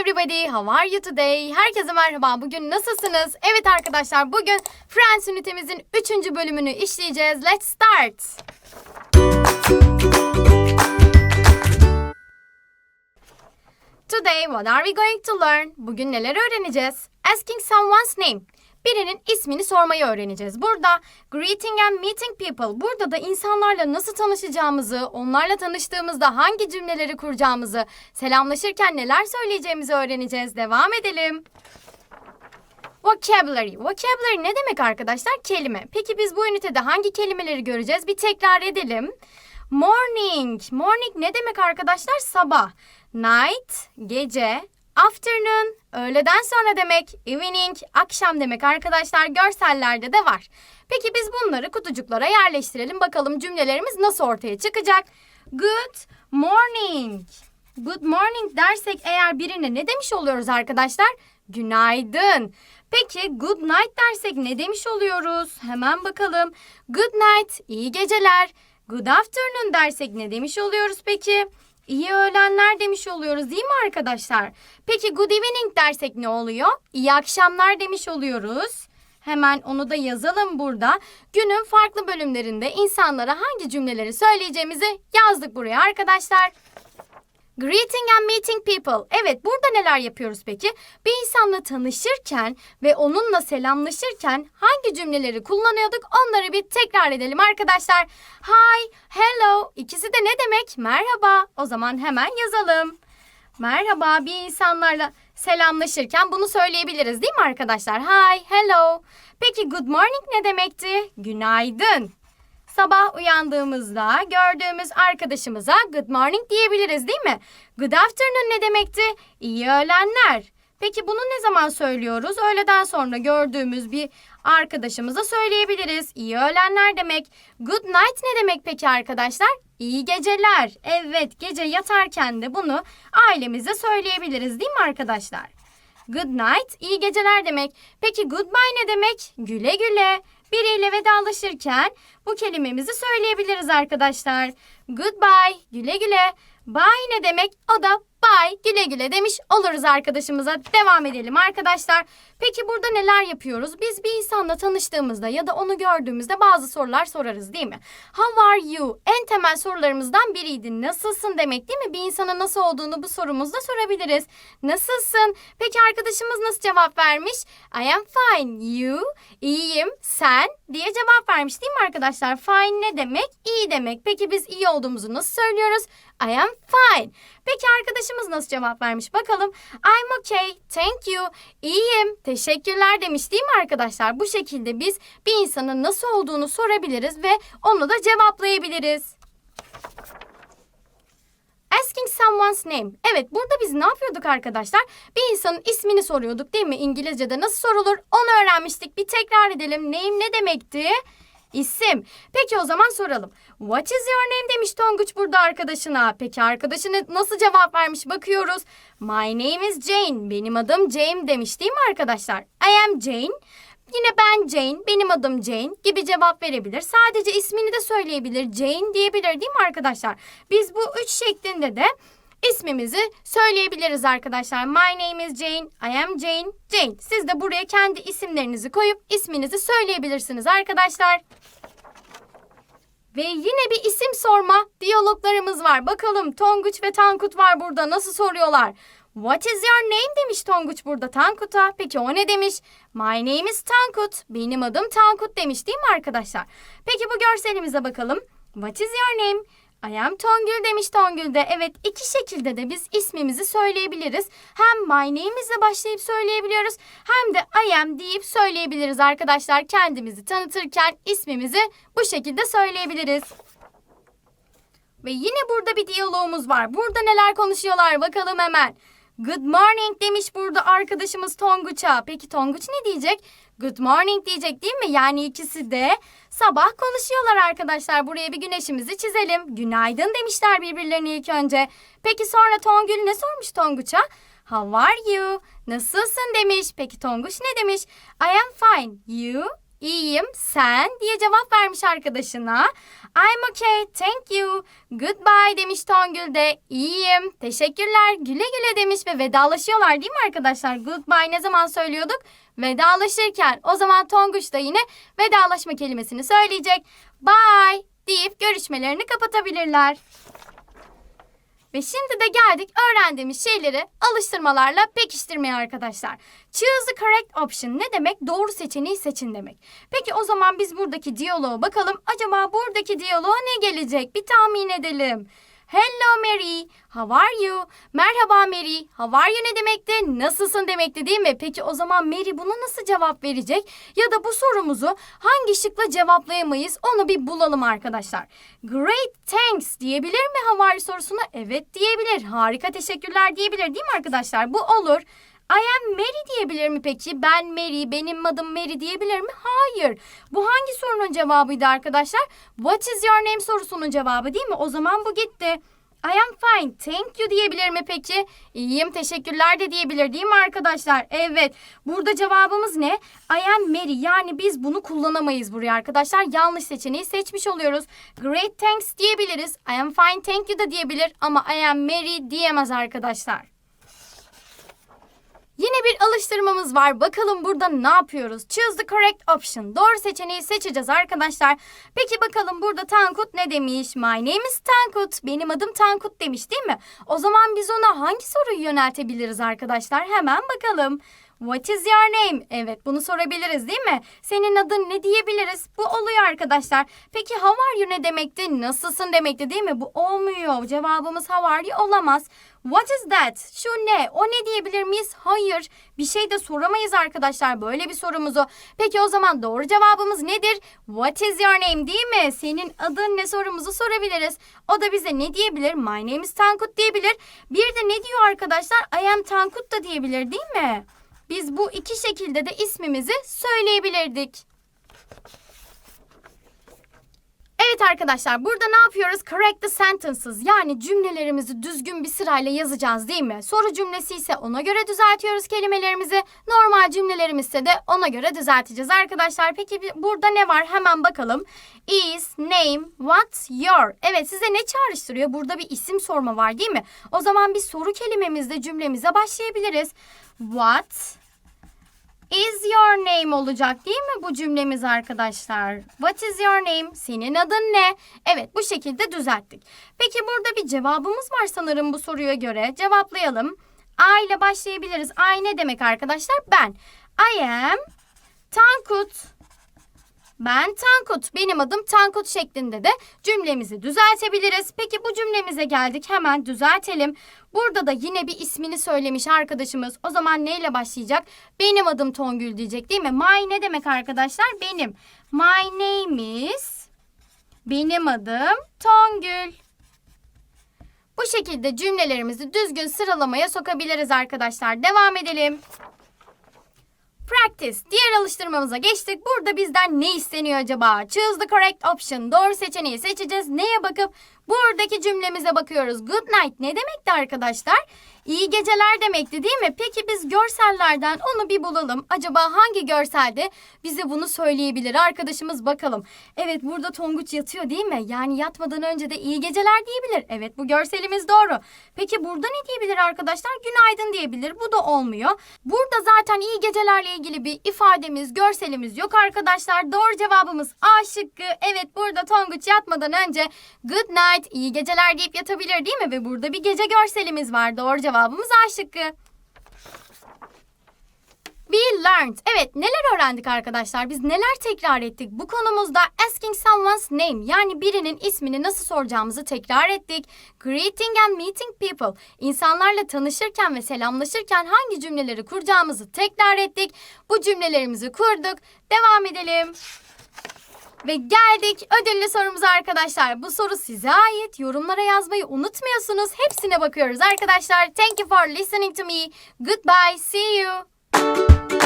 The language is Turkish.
everybody. How are you today? Herkese merhaba. Bugün nasılsınız? Evet arkadaşlar bugün Friends ünitemizin 3. bölümünü işleyeceğiz. Let's start. Today what are we going to learn? Bugün neler öğreneceğiz? Asking someone's name. Birinin ismini sormayı öğreneceğiz. Burada greeting and meeting people. Burada da insanlarla nasıl tanışacağımızı, onlarla tanıştığımızda hangi cümleleri kuracağımızı, selamlaşırken neler söyleyeceğimizi öğreneceğiz. Devam edelim. Vocabulary. Vocabulary ne demek arkadaşlar? Kelime. Peki biz bu ünitede hangi kelimeleri göreceğiz? Bir tekrar edelim. Morning. Morning ne demek arkadaşlar? Sabah. Night, gece. Afternoon, öğleden sonra demek. Evening, akşam demek arkadaşlar. Görsellerde de var. Peki biz bunları kutucuklara yerleştirelim. Bakalım cümlelerimiz nasıl ortaya çıkacak? Good morning. Good morning dersek eğer birine ne demiş oluyoruz arkadaşlar? Günaydın. Peki good night dersek ne demiş oluyoruz? Hemen bakalım. Good night, iyi geceler. Good afternoon dersek ne demiş oluyoruz peki? İyi öğlenler demiş oluyoruz değil mi arkadaşlar? Peki good evening dersek ne oluyor? İyi akşamlar demiş oluyoruz. Hemen onu da yazalım burada. Günün farklı bölümlerinde insanlara hangi cümleleri söyleyeceğimizi yazdık buraya arkadaşlar. Greeting and meeting people. Evet burada neler yapıyoruz peki? Bir insanla tanışırken ve onunla selamlaşırken hangi cümleleri kullanıyorduk onları bir tekrar edelim arkadaşlar. Hi, hello ikisi de ne demek? Merhaba. O zaman hemen yazalım. Merhaba bir insanlarla selamlaşırken bunu söyleyebiliriz değil mi arkadaşlar? Hi, hello. Peki good morning ne demekti? Günaydın. Sabah uyandığımızda gördüğümüz arkadaşımıza good morning diyebiliriz değil mi? Good afternoon ne demekti? İyi öğlenler. Peki bunu ne zaman söylüyoruz? Öğleden sonra gördüğümüz bir arkadaşımıza söyleyebiliriz. İyi öğlenler demek. Good night ne demek peki arkadaşlar? İyi geceler. Evet gece yatarken de bunu ailemize söyleyebiliriz değil mi arkadaşlar? Good night, iyi geceler demek. Peki goodbye ne demek? Güle güle. Biriyle vedalaşırken bu kelimemizi söyleyebiliriz arkadaşlar. Goodbye, güle güle. Bye ne demek? O da bye, güle güle demiş oluruz arkadaşımıza. Devam edelim arkadaşlar. Peki burada neler yapıyoruz? Biz bir insanla tanıştığımızda ya da onu gördüğümüzde bazı sorular sorarız değil mi? How are you? En temel sorularımızdan biriydi. Nasılsın demek değil mi? Bir insana nasıl olduğunu bu sorumuzda sorabiliriz. Nasılsın? Peki arkadaşımız nasıl cevap vermiş? I am fine. You? İyiyim. Sen? diye cevap vermiş değil mi arkadaşlar? Fine ne demek? İyi demek. Peki biz iyi olduğumuzu nasıl söylüyoruz? I am fine. Peki arkadaşımız nasıl cevap vermiş? Bakalım. I'm okay. Thank you. İyiyim. Teşekkürler demiş değil mi arkadaşlar? Bu şekilde biz bir insanın nasıl olduğunu sorabiliriz ve onu da cevaplayabiliriz. Asking someone's name. Evet burada biz ne yapıyorduk arkadaşlar? Bir insanın ismini soruyorduk değil mi? İngilizce'de nasıl sorulur? Onu öğrenmiştik. Bir tekrar edelim. Name ne demekti? İsim. Peki o zaman soralım. What is your name demiş Tonguç burada arkadaşına. Peki arkadaşına nasıl cevap vermiş bakıyoruz. My name is Jane. Benim adım Jane demiş değil mi arkadaşlar? I am Jane. Yine ben Jane, benim adım Jane gibi cevap verebilir. Sadece ismini de söyleyebilir. Jane diyebilir değil mi arkadaşlar? Biz bu üç şeklinde de ismimizi söyleyebiliriz arkadaşlar. My name is Jane, I am Jane, Jane. Siz de buraya kendi isimlerinizi koyup isminizi söyleyebilirsiniz arkadaşlar. Ve yine bir isim sorma diyaloglarımız var. Bakalım Tonguç ve Tankut var burada. Nasıl soruyorlar? What is your name demiş Tonguç burada Tankut'a. Peki o ne demiş? My name is Tankut. Benim adım Tankut demiş değil mi arkadaşlar? Peki bu görselimize bakalım. What is your name? I am Tongül demiş Tongül de. Evet iki şekilde de biz ismimizi söyleyebiliriz. Hem my name ile başlayıp söyleyebiliyoruz hem de I am deyip söyleyebiliriz arkadaşlar. Kendimizi tanıtırken ismimizi bu şekilde söyleyebiliriz. Ve yine burada bir diyalogumuz var. Burada neler konuşuyorlar bakalım hemen. Good morning demiş burada arkadaşımız Tonguç'a. Peki Tonguç ne diyecek? Good morning diyecek değil mi? Yani ikisi de sabah konuşuyorlar arkadaşlar. Buraya bir güneşimizi çizelim. Günaydın demişler birbirlerine ilk önce. Peki sonra Tongül ne sormuş Tonguç'a? How are you? Nasılsın demiş. Peki Tonguç ne demiş? I am fine. You? İyiyim. Sen diye cevap vermiş arkadaşına. I'm okay. Thank you. Goodbye demiş Tongül de. İyiyim. Teşekkürler. Güle güle demiş ve vedalaşıyorlar değil mi arkadaşlar? Goodbye ne zaman söylüyorduk? Vedalaşırken. O zaman Tonguç da yine vedalaşma kelimesini söyleyecek. Bye deyip görüşmelerini kapatabilirler. Ve şimdi de geldik öğrendiğimiz şeyleri alıştırmalarla pekiştirmeye arkadaşlar. Choose the correct option ne demek? Doğru seçeneği seçin demek. Peki o zaman biz buradaki diyaloğa bakalım. Acaba buradaki diyaloğa ne gelecek? Bir tahmin edelim. Hello Mary, how are you? Merhaba Mary, how are you ne demekti? Nasılsın demekti değil mi? Peki o zaman Mary buna nasıl cevap verecek? Ya da bu sorumuzu hangi şıkla cevaplayamayız? Onu bir bulalım arkadaşlar. Great thanks diyebilir mi how are you sorusuna? Evet diyebilir. Harika teşekkürler diyebilir değil mi arkadaşlar? Bu olur. I am Mary diyebilir mi peki? Ben Mary, benim adım Mary diyebilir mi? Hayır. Bu hangi sorunun cevabıydı arkadaşlar? What is your name sorusunun cevabı değil mi? O zaman bu gitti. I am fine, thank you diyebilir mi peki? İyiyim, teşekkürler de diyebilir değil mi arkadaşlar? Evet, burada cevabımız ne? I am Mary, yani biz bunu kullanamayız buraya arkadaşlar. Yanlış seçeneği seçmiş oluyoruz. Great thanks diyebiliriz. I am fine, thank you da diyebilir ama I am Mary diyemez arkadaşlar. Yine bir alıştırmamız var. Bakalım burada ne yapıyoruz? Choose the correct option. Doğru seçeneği seçeceğiz arkadaşlar. Peki bakalım burada Tankut ne demiş? My name is Tankut. Benim adım Tankut demiş değil mi? O zaman biz ona hangi soruyu yöneltebiliriz arkadaşlar? Hemen bakalım. What is your name? Evet bunu sorabiliriz değil mi? Senin adın ne diyebiliriz? Bu oluyor arkadaşlar. Peki how are you ne demekti? Nasılsın demekti değil mi? Bu olmuyor. Cevabımız how are you olamaz. What is that? Şu ne? O ne diyebilir miyiz? Hayır. Bir şey de soramayız arkadaşlar böyle bir sorumuzu. Peki o zaman doğru cevabımız nedir? What is your name değil mi? Senin adın ne sorumuzu sorabiliriz. O da bize ne diyebilir? My name is Tankut diyebilir. Bir de ne diyor arkadaşlar? I am Tankut da diyebilir değil mi? Biz bu iki şekilde de ismimizi söyleyebilirdik. Evet arkadaşlar burada ne yapıyoruz? Correct the sentences yani cümlelerimizi düzgün bir sırayla yazacağız değil mi? Soru cümlesi ise ona göre düzeltiyoruz kelimelerimizi. Normal cümlelerimiz de ona göre düzelteceğiz arkadaşlar. Peki burada ne var? Hemen bakalım. Is, name, what, your. Evet size ne çağrıştırıyor? Burada bir isim sorma var değil mi? O zaman bir soru kelimemizle cümlemize başlayabiliriz. What is your name olacak değil mi bu cümlemiz arkadaşlar? What is your name? Senin adın ne? Evet bu şekilde düzelttik. Peki burada bir cevabımız var sanırım bu soruya göre. Cevaplayalım. I ile başlayabiliriz. I ne demek arkadaşlar? Ben. I am Tankut. Ben Tankut. Benim adım Tankut şeklinde de cümlemizi düzeltebiliriz. Peki bu cümlemize geldik. Hemen düzeltelim. Burada da yine bir ismini söylemiş arkadaşımız. O zaman neyle başlayacak? Benim adım Tongül diyecek değil mi? My ne demek arkadaşlar? Benim. My name is benim adım Tongül. Bu şekilde cümlelerimizi düzgün sıralamaya sokabiliriz arkadaşlar. Devam edelim. Practice. Diğer alıştırmamıza geçtik. Burada bizden ne isteniyor acaba? Choose the correct option. Doğru seçeneği seçeceğiz. Neye bakıp buradaki cümlemize bakıyoruz. Good night ne demekti arkadaşlar? İyi geceler demekti değil mi? Peki biz görsellerden onu bir bulalım. Acaba hangi görselde bize bunu söyleyebilir? Arkadaşımız bakalım. Evet burada Tonguç yatıyor değil mi? Yani yatmadan önce de iyi geceler diyebilir. Evet bu görselimiz doğru. Peki burada ne diyebilir arkadaşlar? Günaydın diyebilir. Bu da olmuyor. Burada zaten iyi gecelerle ilgili bir ifademiz, görselimiz yok arkadaşlar. Doğru cevabımız A şıkkı. Evet burada Tonguç yatmadan önce good night, iyi geceler deyip yatabilir değil mi? Ve burada bir gece görselimiz var. Doğru cevabımız A şıkkı. We learned. Evet neler öğrendik arkadaşlar? Biz neler tekrar ettik? Bu konumuzda asking someone's name yani birinin ismini nasıl soracağımızı tekrar ettik. Greeting and meeting people. İnsanlarla tanışırken ve selamlaşırken hangi cümleleri kuracağımızı tekrar ettik. Bu cümlelerimizi kurduk. Devam edelim. Ve geldik ödüllü sorumuza arkadaşlar. Bu soru size ait. Yorumlara yazmayı unutmuyorsunuz. Hepsine bakıyoruz arkadaşlar. Thank you for listening to me. Goodbye. See you. Thank you.